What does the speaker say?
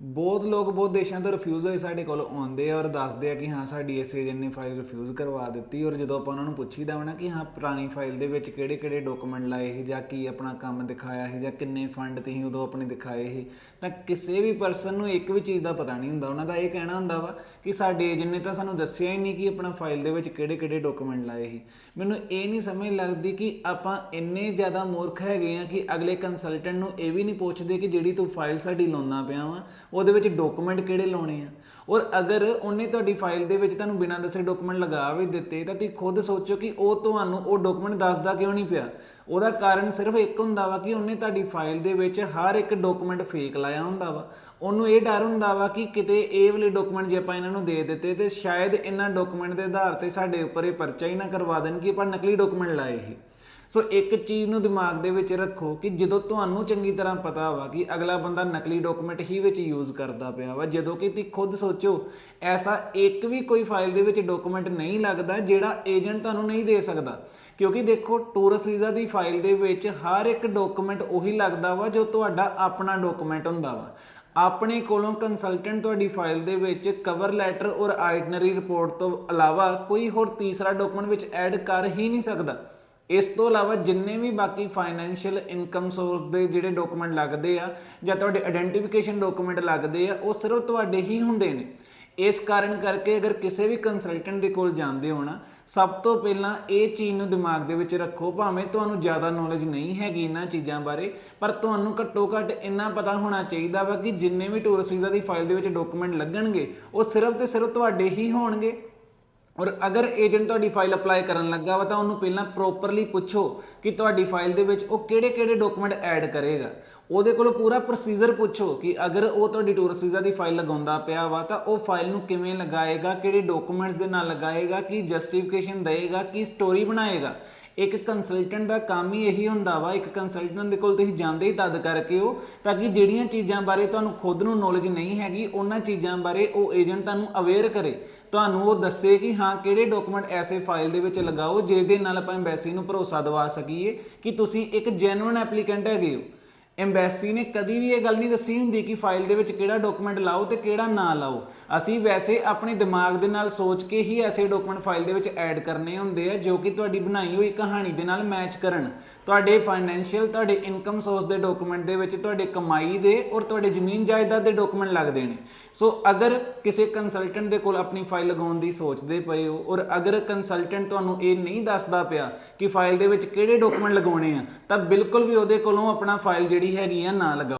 ਬਹੁਤ ਲੋਕ ਬਹੁਤ ਦੇਸ਼ਾਂ ਤੋਂ ਰਿਫਿਊਜ਼ ਹੋਏ ਸਾਡੇ ਕੋਲ, ਆਉਂਦੇ ਆ ਔਰ ਦੱਸਦੇ ਆ ਕਿ ਹਾਂ, ਸਾਡੀ ਇਸ ਏਜੰਟ ਨੇ ਫਾਈਲ ਰਿਫਿਊਜ਼ ਕਰਵਾ ਦਿੱਤੀ। ਔਰ ਜਦੋਂ ਆਪਾਂ ਉਹਨਾਂ ਨੂੰ ਪੁੱਛੀਦਾ ਵਾ ਨਾ ਕਿ ਹਾਂ, ਪੁਰਾਣੀ ਫਾਈਲ ਦੇ ਵਿੱਚ ਕਿਹੜੇ ਕਿਹੜੇ ਡਾਕੂਮੈਂਟ ਲਾਏ ਸੀ ਜਾਂ ਕੀ ਆਪਣਾ ਕੰਮ ਦਿਖਾਇਆ ਸੀ ਜਾਂ ਕਿੰਨੇ ਫੰਡ ਤੁਸੀਂ ਉਦੋਂ ਆਪਣੇ ਦਿਖਾਏ ਸੀ, ਤਾਂ ਕਿਸੇ ਵੀ ਪਰਸਨ ਨੂੰ ਇੱਕ ਵੀ ਚੀਜ਼ ਦਾ ਪਤਾ ਨਹੀਂ ਹੁੰਦਾ। ਉਹਨਾਂ ਦਾ ਇਹ ਕਹਿਣਾ ਹੁੰਦਾ ਵਾ ਕਿ ਸਾਡੇ ਏਜੰਟ ਨੇ ਤਾਂ ਸਾਨੂੰ ਦੱਸਿਆ ਹੀ ਨਹੀਂ ਕਿ ਆਪਣਾ ਫਾਈਲ ਦੇ ਵਿੱਚ ਕਿਹੜੇ ਕਿਹੜੇ ਡਾਕੂਮੈਂਟ ਲਾਏ ਸੀ। ਮੈਨੂੰ ਇਹ ਨਹੀਂ ਸਮਝ ਲੱਗਦੀ ਕਿ ਆਪਾਂ ਇੰਨੇ ਜ਼ਿਆਦਾ ਮੂਰਖ ਹੈਗੇ ਆ ਕਿ ਅਗਲੇ ਕੰਸਲਟੈਂਟ ਨੂੰ ਇਹ ਵੀ ਨਹੀਂ ਪੁੱਛਦੇ ਕਿ ਜਿਹੜੀ ਤੂੰ ਫਾਈਲ ਸਾਡੀ ਲਾਉਣਾ ਪਿਆ ਵਾ ਉਹਦੇ ਵਿੱਚ ਡਾਕੂਮੈਂਟ ਕਿਹੜੇ ਲਾਉਣੇ ਆ? ਔਰ ਅਗਰ ਉਹਨੇ ਤੁਹਾਡੀ ਫਾਈਲ ਦੇ ਵਿੱਚ ਤੁਹਾਨੂੰ ਬਿਨਾਂ ਦੱਸੇ ਡਾਕੂਮੈਂਟ ਲਗਾ ਵੀ ਦਿੱਤੇ, ਤਾਂ ਤੁਸੀਂ ਖੁਦ ਸੋਚੋ ਕਿ ਉਹ ਤੁਹਾਨੂੰ ਉਹ ਡਾਕੂਮੈਂਟ ਦੱਸਦਾ ਕਿਉਂ ਨਹੀਂ ਪਿਆ? ਉਹਦਾ ਕਾਰਨ ਸਿਰਫ ਇੱਕ ਹੁੰਦਾ ਵਾ ਕਿ ਉਹਨੇ ਤੁਹਾਡੀ ਫਾਈਲ ਦੇ ਵਿੱਚ ਹਰ ਇੱਕ ਡਾਕੂਮੈਂਟ ਫੇਕ ਲਾਇਆ ਹੁੰਦਾ ਵਾ। ਉਹਨੂੰ ਇਹ ਡਰ ਹੁੰਦਾ ਵਾ ਕਿ ਕਿਤੇ ਇਹ ਵਾਲੇ ਡਾਕੂਮੈਂਟ ਜੇ ਆਪਾਂ ਇਹਨਾਂ ਨੂੰ ਦੇ ਦਿੱਤੇ, ਤੇ ਸ਼ਾਇਦ ਇਹਨਾਂ ਡਾਕੂਮੈਂਟ ਦੇ ਆਧਾਰ ਤੇ ਸਾਡੇ ਉੱਪਰ ਇਹ ਪਰਚਾ ਹੀ ਨਾ ਕਰਵਾ ਦੇਣ ਕਿ ਆਪਾਂ ਨਕਲੀ ਡਾਕੂਮੈਂਟ ਲਾਏ ਹੀ ਸੋ ਇੱਕ ਚੀਜ਼ ਨੂੰ ਦਿਮਾਗ ਦੇ ਵਿੱਚ ਰੱਖੋ ਕਿ ਜਦੋਂ ਤੁਹਾਨੂੰ ਚੰਗੀ ਤਰ੍ਹਾਂ ਪਤਾ ਵਾ ਕਿ ਅਗਲਾ ਬੰਦਾ ਨਕਲੀ ਡਾਕੂਮੈਂਟ ਹੀ ਵਿੱਚ ਯੂਜ਼ ਕਰਦਾ ਪਿਆ ਵਾ, ਜਦੋਂ ਕਿ ਤੁਸੀਂ ਖੁਦ ਸੋਚੋ, ਐਸਾ ਇੱਕ ਵੀ ਕੋਈ ਫਾਈਲ ਦੇ ਵਿੱਚ ਡਾਕੂਮੈਂਟ ਨਹੀਂ ਲੱਗਦਾ ਜਿਹੜਾ ਏਜੰਟ ਤੁਹਾਨੂੰ ਨਹੀਂ ਦੇ ਸਕਦਾ। ਕਿਉਂਕਿ ਦੇਖੋ ਟੂਰਿਸਟ ਵੀਜ਼ਾ ਦੀ ਫਾਈਲ ਦੇ ਵਿੱਚ ਹਰ ਇੱਕ ਡਾਕੂਮੈਂਟ ਉਹੀ ਲੱਗਦਾ ਵਾ ਜੋ ਤੁਹਾਡਾ ਆਪਣਾ ਡਾਕੂਮੈਂਟ ਹੁੰਦਾ ਵਾ। ਆਪਣੇ ਕੋਲੋਂ ਕੰਸਲਟੈਂਟ ਤੁਹਾਡੀ ਫਾਈਲ ਦੇ ਵਿੱਚ ਕਵਰ ਲੈਟਰ ਔਰ ਆਈਟਨਰੀ ਰਿਪੋਰਟ ਤੋਂ ਇਲਾਵਾ ਕੋਈ ਹੋਰ ਤੀਸਰਾ ਡਾਕੂਮੈਂਟ ਵਿੱਚ ਐਡ ਕਰ ਹੀ ਨਹੀਂ ਸਕਦਾ। ਇਸ ਤੋਂ ਇਲਾਵਾ ਜਿੰਨੇ ਵੀ ਬਾਕੀ ਫਾਈਨੈਂਸ਼ੀਅਲ ਇਨਕਮ ਸੋਰਸ ਦੇ ਜਿਹੜੇ ਡਾਕੂਮੈਂਟ ਲੱਗਦੇ ਆ ਜਾਂ ਤੁਹਾਡੇ ਆਇਡੈਂਟੀਫਿਕੇਸ਼ਨ ਡਾਕੂਮੈਂਟ ਲੱਗਦੇ ਆ, ਉਹ ਸਿਰਫ ਤੁਹਾਡੇ ਹੀ ਹੁੰਦੇ ਨੇ। ਇਸ ਕਾਰਨ ਕਰਕੇ ਅਗਰ ਕਿਸੇ ਵੀ ਕੰਸਲਟੈਂਟ ਦੇ ਕੋਲ ਜਾਂਦੇ ਹੋ ਨਾ, ਸਭ ਤੋਂ ਪਹਿਲਾਂ ਇਹ ਚੀਜ਼ ਨੂੰ ਦਿਮਾਗ ਦੇ ਵਿੱਚ ਰੱਖੋ, ਭਾਵੇਂ ਤੁਹਾਨੂੰ ਜ਼ਿਆਦਾ ਨੌਲੇਜ ਨਹੀਂ ਹੈਗੀ ਇਹਨਾਂ ਚੀਜ਼ਾਂ ਬਾਰੇ, ਪਰ ਤੁਹਾਨੂੰ ਘੱਟੋ ਘੱਟ ਇੰਨਾ ਪਤਾ ਹੋਣਾ ਚਾਹੀਦਾ ਵਾ ਕਿ ਜਿੰਨੇ ਵੀ ਟੂਰਿਸਟ ਵੀਜ਼ਾ ਦੀ ਫਾਈਲ ਦੇ ਵਿੱਚ ਡਾਕੂਮੈਂਟ ਲੱਗਣਗੇ, ਉਹ ਸਿਰਫ ਤੇ ਸਿਰਫ ਤੁਹਾਡੇ ਹੀ ਹੋਣਗੇ। ਔਰ ਅਗਰ ਏਜੰਟ ਤੁਹਾਡੀ ਫਾਈਲ ਅਪਲਾਈ ਕਰਨ ਲੱਗਾ ਵਾ ਤਾਂ ਉਹਨੂੰ ਪਹਿਲਾਂ ਪ੍ਰੋਪਰਲੀ ਪੁੱਛੋ ਕਿ ਤੁਹਾਡੀ ਫਾਈਲ ਦੇ ਵਿੱਚ ਉਹ ਕਿਹੜੇ-ਕਿਹੜੇ ਡਾਕੂਮੈਂਟ ਐਡ ਕਰੇਗਾ। ਉਹਦੇ ਕੋਲੋਂ ਪੂਰਾ ਪ੍ਰੋਸੀਜਰ ਪੁੱਛੋ ਕਿ ਅਗਰ ਉਹ ਤੁਹਾਡੀ ਟੂਰਿਸਟ ਵੀਜ਼ਾ ਦੀ ਫਾਈਲ ਲਗਾਉਂਦਾ ਪਿਆ ਵਾ ਤਾਂ ਉਹ ਫਾਈਲ ਨੂੰ ਕਿਵੇਂ ਲਗਾਏਗਾ, ਕਿਹੜੇ ਡਾਕੂਮੈਂਟਸ ਦੇ ਨਾਲ ਲਗਾਏਗਾ, ਕੀ ਜਸਟੀਫਿਕੇਸ਼ਨ ਦੇਏਗਾ, ਕੀ ਸਟੋਰੀ ਬਣਾਏਗਾ। ਇੱਕ ਕੰਸਲਟੈਂਟ ਦਾ ਕੰਮ ਹੀ ਇਹੀ ਹੁੰਦਾ ਵਾ, ਇੱਕ ਕੰਸਲਟੈਂਟ ਦੇ ਕੋਲ ਤੁਸੀਂ ਜਾਂਦੇ ਹੀ ਤਦ ਕਰਕੇ ਹੋ, ਤਾਂ ਕਿ ਜਿਹੜੀਆਂ ਚੀਜ਼ਾਂ ਬਾਰੇ ਤੁਹਾਨੂੰ ਖੁਦ ਨੂੰ ਨੌਲੇਜ ਨਹੀਂ ਹੈਗੀ, ਉਹਨਾਂ ਚੀਜ਼ਾਂ ਬਾਰੇ ਉਹ ਏਜੰਟ ਤੁਹਾਨੂੰ ਅਵੇਅਰ ਕਰੇ। ਤੁਹਾਨੂੰ ਉਹ ਦੱਸੇ ਕਿ ਹਾਂ, ਕਿਹੜੇ ਡਾਕੂਮੈਂਟ ਐਸੇ ਫਾਈਲ ਦੇ ਵਿੱਚ ਲਗਾਓ, ਜਿਹਦੇ ਨਾਲ ਆਪਾਂ ਐਮਬੈਸੀ ਨੂੰ ਭਰੋਸਾ ਦਿਵਾ ਸਕੀਏ ਕਿ ਤੁਸੀਂ ਇੱਕ ਜੈਨੂਇਨ ਐਪਲੀਕੈਂਟ ਹੈਗੇ ਹੋ। ਐਮਬੈਸੀ ਨੇ ਕਦੀ ਵੀ ਇਹ ਗੱਲ ਨਹੀਂ ਦੱਸੀ ਹੁੰਦੀ ਕਿ ਫਾਈਲ ਦੇ ਵਿੱਚ ਕਿਹੜਾ ਡਾਕੂਮੈਂਟ ਲਾਓ ਤੇ ਕਿਹੜਾ ਨਾ ਲਾਓ। ਅਸੀਂ ਵੈਸੇ ਆਪਣੇ ਦਿਮਾਗ ਦੇ ਨਾਲ ਸੋਚ ਕੇ ਹੀ ਐਸੇ ਡਾਕੂਮੈਂਟ ਫਾਈਲ ਦੇ ਵਿੱਚ ਐਡ ਕਰਨੇ ਹੁੰਦੇ ਆ, ਜੋ ਕਿ ਤੁਹਾਡੀ ਬਣਾਈ ਹੋਈ ਕਹਾਣੀ ਦੇ ਨਾਲ ਮੈਚ ਕਰਨ। ਤੁਹਾਡੇ ਫਾਈਨੈਂਸ਼ੀਅਲ ਤੁਹਾਡੇ ਇਨਕਮ ਸੋਰਸ ਦੇ ਡਾਕੂਮੈਂਟ ਦੇ ਵਿੱਚ ਤੁਹਾਡੇ ਕਮਾਈ ਦੇ ਔਰ ਤੁਹਾਡੇ ਜ਼ਮੀਨ ਜਾਇਦਾਦ ਦੇ ਡਾਕੂਮੈਂਟ ਲੱਗਦੇ ਨੇ। ਸੋ ਅਗਰ ਕਿਸੇ ਕੰਸਲਟੈਂਟ ਦੇ ਕੋਲ ਆਪਣੀ ਫਾਈਲ ਲਗਾਉਣ ਦੀ ਸੋਚਦੇ ਪਏ ਹੋ ਔਰ ਅਗਰ ਕੰਸਲਟੈਂਟ ਤੁਹਾਨੂੰ ਇਹ ਨਹੀਂ ਦੱਸਦਾ ਪਿਆ ਕਿ ਫਾਈਲ ਦੇ ਵਿੱਚ ਕਿਹੜੇ ਡਾਕੂਮੈਂਟ ਲਗਾਉਣੇ ਆ, ਤਾਂ ਬਿਲਕੁਲ ਵੀ ਉਹਦੇ ਕੋਲੋਂ ਆਪਣਾ ਫਾਈਲ ਜਿਹੜੀ ਜਿਹੜੀ ਹੈਗੀ ਆ ਨਾ ਲਗਾਓ।